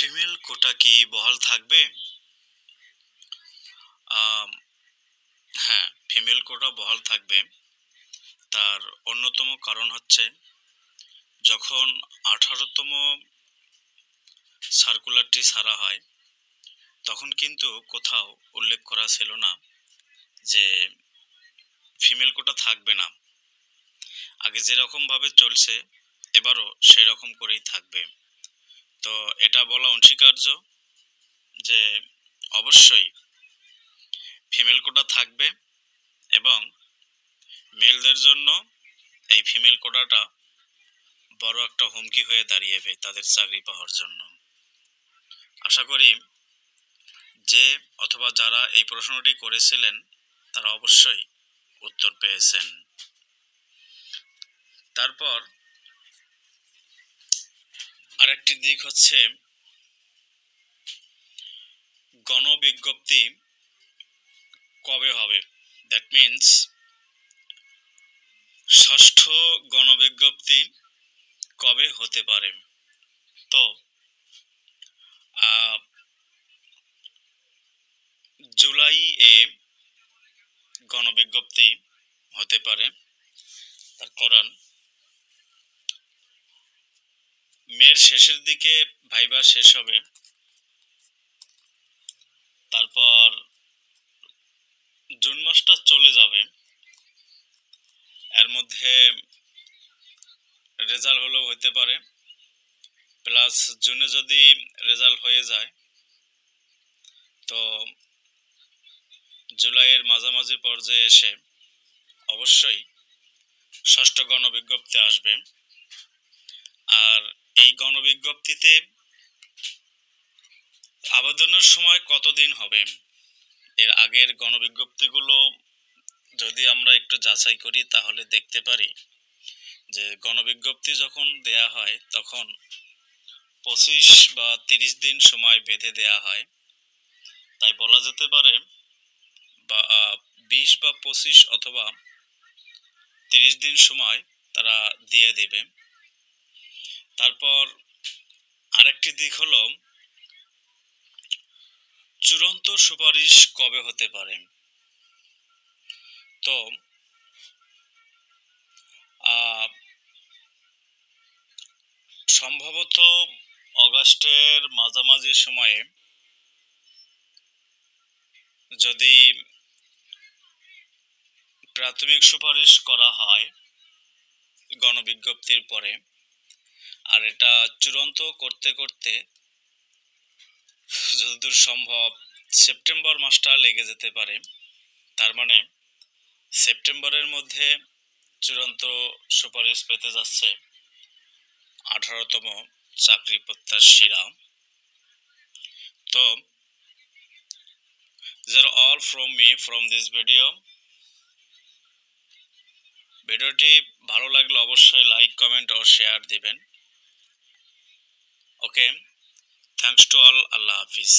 Female কোটা কি বহাল থাকবে? হ্যাঁ ফিমেল কোটা বহাল থাকবে। তার অন্যতম কারণ হচ্ছে, যখন আঠারোতম সার্কুলারটি সারা হয়, তখন কিন্তু কোথাও উল্লেখ করা ছিল না যে ফিমেল কোটা থাকবে না। আগে যেরকমভাবে চলছে, এবারও সেরকম করেই থাকবে। তো এটা বলা অনস্বীকার্য যে অবশ্যই ফিমেল কোটা থাকবে এবং মেলদের জন্য এই ফিমেল কোটাটা বড় একটা হুমকি হয়ে দাঁড়িয়েবে তাদের চাকরি পাওয়ার জন্য। আশা করি যে অথবা যারা এই প্রশ্নটি করেছিলেন, তারা অবশ্যই উত্তর পেয়েছেন। তারপর আরেকটি দিক হচ্ছে গণবিজ্ঞপ্তি কবে হবে? দ্যাট মিন্স ষষ্ঠ গণবিজ্ঞপ্তি কবে হতে পারে? তো জুলাই এ গণবিজ্ঞপ্তি হতে পারে। তার কারণ মের শেষের দিকে ভাইবা শেষ হবে। তারপর জুন মাসটা চলে যাবে। এর মধ্যে রেজাল্ট হলেও হতে পারে। প্লাস জুনে যদি রেজাল্ট হয়ে যায়, তো জুলাইয়ের মাঝামাঝি পর্যায়ে এসে অবশ্যই ষষ্ঠ গণ গণবিজ্ঞপ্তি আসবে। আর এই গণবিজ্ঞপ্তিতে আবেদনের সময় কতদিন হবে? এর আগের গণবিজ্ঞপ্তিগুলো যদি আমরা একটু যাচাই করি তাহলে দেখতে পারি যে গণবিজ্ঞপ্তি যখন দেয়া হয় তখন পঁচিশ বা তিরিশ দিন সময় বেঁধে দেয়া হয়। তাই বলা যেতে পারে বা বিশ বা পঁচিশ অথবা তিরিশ দিন সময় তারা দিয়ে দেবে। তারপর আরেকটি দিক হলো, চূড়ান্ত সুপারিশ কবে হতে পারে? তো সম্ভবত অগাস্টের মাঝামাঝি সময়ে যদি প্রাথমিক সুপারিশ করা হয় গণবিজ্ঞপ্তির পরে এটা চূড়ান্ত করতে করতে যতদূর সম্ভব সেপ্টেম্বর মাসটা লেগে যেতে পারে। তার মানে সেপ্টেম্বরের মধ্যে চূড়ান্ত সুপারিশ পেতে যাচ্ছে আঠারোতম চাকরি প্রত্যাশীরা। তো these all from me from this video ভিডিওটি ভালো লাগলে অবশ্যই লাইক কমেন্ট ও শেয়ার দিবেন। ওকে থ্যাংকস টু অল আল্লাহ হাফিজ